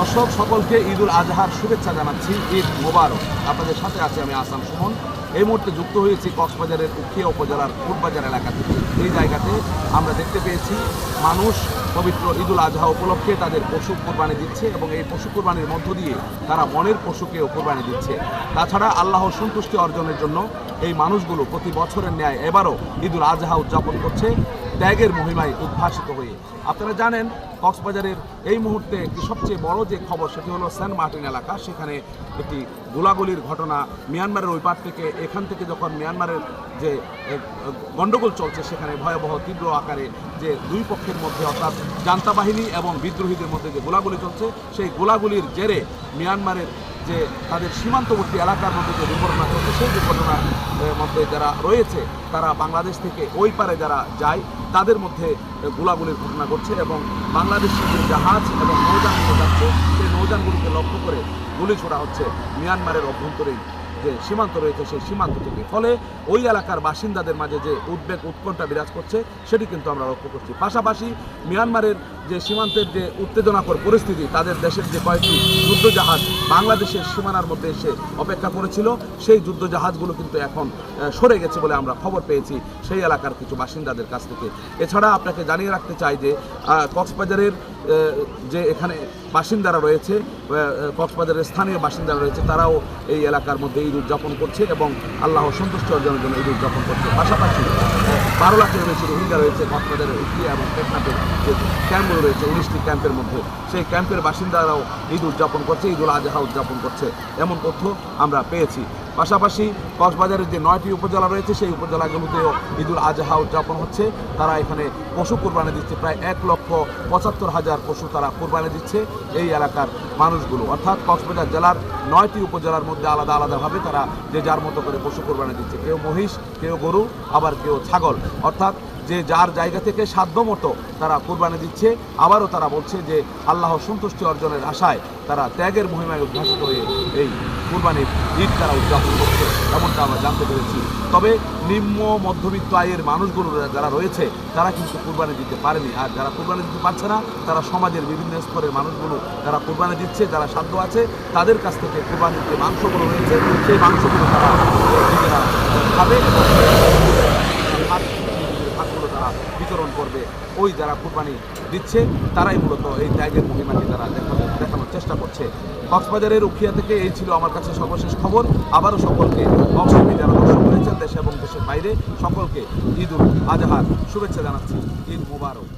দর্শক, সকলকে ঈদ উল আজহার শুভেচ্ছা জানাচ্ছি। ঈদ মোবারক। আপনাদের সাথে আছে আমি আসাম সুমন। এই মুহূর্তে যুক্ত হয়েছি কক্সবাজারের উখিয়া উপজেলার ফুটবাজার এলাকা থেকে। এই জায়গাতে আমরা দেখতে পেয়েছি, মানুষ পবিত্র ঈদ উল আজহা উপলক্ষে তাদের পশু কোরবানি দিচ্ছে এবং এই পশু কোরবানির মধ্য দিয়ে তারা মনের পশুকেও কোরবানি দিচ্ছে। তাছাড়া আল্লাহ সন্তুষ্টি অর্জনের জন্য এই মানুষগুলো প্রতি বছরের ন্যায় এবারও ঈদ উল আজহা উদযাপন করছে। ত্যাগের মহিমায় উদ্ভাসিত হয়ে। আপনারা জানেন, কক্সবাজারের এই মুহূর্তে একটি সবচেয়ে বড় যে খবর, সেটি হলো সেন্ট মার্টিন এলাকা। সেখানে একটি গোলাগুলির ঘটনা মিয়ানমারের ওই পার থেকে, এখান থেকে যখন মিয়ানমারের যে গণ্ডগোল চলছে, সেখানে ভয়াবহ, তীব্র আকারে যে দুই পক্ষের মধ্যে, অর্থাৎ জান্তা বাহিনী এবং বিদ্রোহীদের মধ্যে যে গোলাগুলি চলছে, সেই গোলাগুলির জেরে মিয়ানমারের যে তাদের সীমান্তবর্তী এলাকার মধ্যে যে দুর্ঘটনা ঘটছে, সেই দুর্ঘটনার মধ্যে যারা রয়েছে, তারা বাংলাদেশ থেকে ওই পারে যারা যায়, তাদের মধ্যে গোলাগুলির ঘটনা ঘটছে এবং বাংলাদেশের যে জাহাজ এবং নৌযানগুলো যাচ্ছে, সেই নৌযানগুলিকে লক্ষ্য করে গুলি ছোড়া হচ্ছে মিয়ানমারের অভ্যন্তরেই যে সীমান্ত রয়েছে, সেই সীমান্ত থেকে। ফলে ওই এলাকার বাসিন্দাদের মাঝে যে উদ্বেগ, উৎকণ্ঠা বিরাজ করছে, সেটি কিন্তু আমরা লক্ষ্য করছি। পাশাপাশি মিয়ানমারের যে সীমান্তের যে উত্তেজনাকর পরিস্থিতি, তাদের দেশের যে কয়েকটি যুদ্ধজাহাজ বাংলাদেশের সীমানার মধ্যে এসে অপেক্ষা করেছিল, সেই যুদ্ধজাহাজগুলো কিন্তু এখন সরে গেছে বলে আমরা খবর পেয়েছি সেই এলাকার কিছু বাসিন্দাদের কাছ থেকে। এছাড়া আপনাকে জানিয়ে রাখতে চাই যে কক্সবাজারের যে এখানে বাসিন্দারা রয়েছে কক্সবাজারের স্থানীয় বাসিন্দারা রয়েছে, তারাও এই এলাকার মধ্যে ঈদ উদযাপন করছে এবং আল্লাহ সন্তুষ্ট অর্জনের জন্য ঈদ উদযাপন করছে পাশাপাশি বারো লাখের বেশি রোহিঙ্গা রয়েছে কক্সবাজারের উখিয়া এবং টেকনাফের যে ক্যাম্পগুলো রয়েছে, উনিশটি ক্যাম্পের মধ্যে। সেই ক্যাম্পের বাসিন্দারাও ঈদ উদযাপন করছে, ঈদুল আজহা উদযাপন করছে। এমন তথ্য আমরা পেয়েছি। পাশাপাশি কক্সবাজারের যে নয়টি উপজেলা রয়েছে, সেই উপজেলাগুলোতেও ঈদুল আজহা উদযাপন হচ্ছে। তারা এখানে পশু কোরবানি দিচ্ছে। প্রায় এক লক্ষ পঁচাত্তর হাজার পশু তারা কোরবানি দিচ্ছে এই এলাকার মানুষগুলো। অর্থাৎ কক্সবাজার জেলার নয়টি উপজেলার মধ্যে আলাদা আলাদাভাবে তারা যে যার মতো করে পশু কোরবানি দিচ্ছে। কেউ মহিষ, কেউ গরু, আবার কেউ ছাগল। অর্থাৎ যে যার জায়গা থেকে সাধ্য মতো তারা কোরবানি দিচ্ছে, আবারও তারা বলছে যে আল্লাহ সন্তুষ্টি অর্জনের আশায় তারা ত্যাগের মহিমায় উদ্ভাসিত হয়ে এই কোরবানির ঈদ তারা উদযাপন করছে, এমনটা আমরা জানতে পেরেছি। তবে নিম্ন মধ্যবিত্ত আয়ের মানুষগুলো যারা রয়েছে, তারা কিন্তু কোরবানি দিতে পারেনি। আর যারা কোরবানি দিতে পারছে না, তারা সমাজের বিভিন্ন স্তরের মানুষগুলো যারা কোরবানি দিচ্ছে, যারা সাধ্য আছে, তাদের কাছ থেকে কোরবানির যে মাংসগুলো রয়েছে, সেই মাংসগুলো তারা খাবে এবং ওই যারা কোরবানি দিচ্ছে, তারাই মূলত এই ত্যাগের মহিমাকে তারা দেখানোর দেখানোর চেষ্টা করছে। কক্সবাজারের উখিয়া থেকে এই ছিল আমার কাছে সর্বশেষ খবর। আবারও সকলকে কক্সবাজারে যারা দর্শক রয়েছেন দেশে এবং দেশের বাইরে, সকলকে ঈদ উল আজহার শুভেচ্ছা জানাচ্ছি। ঈদ মুবারক।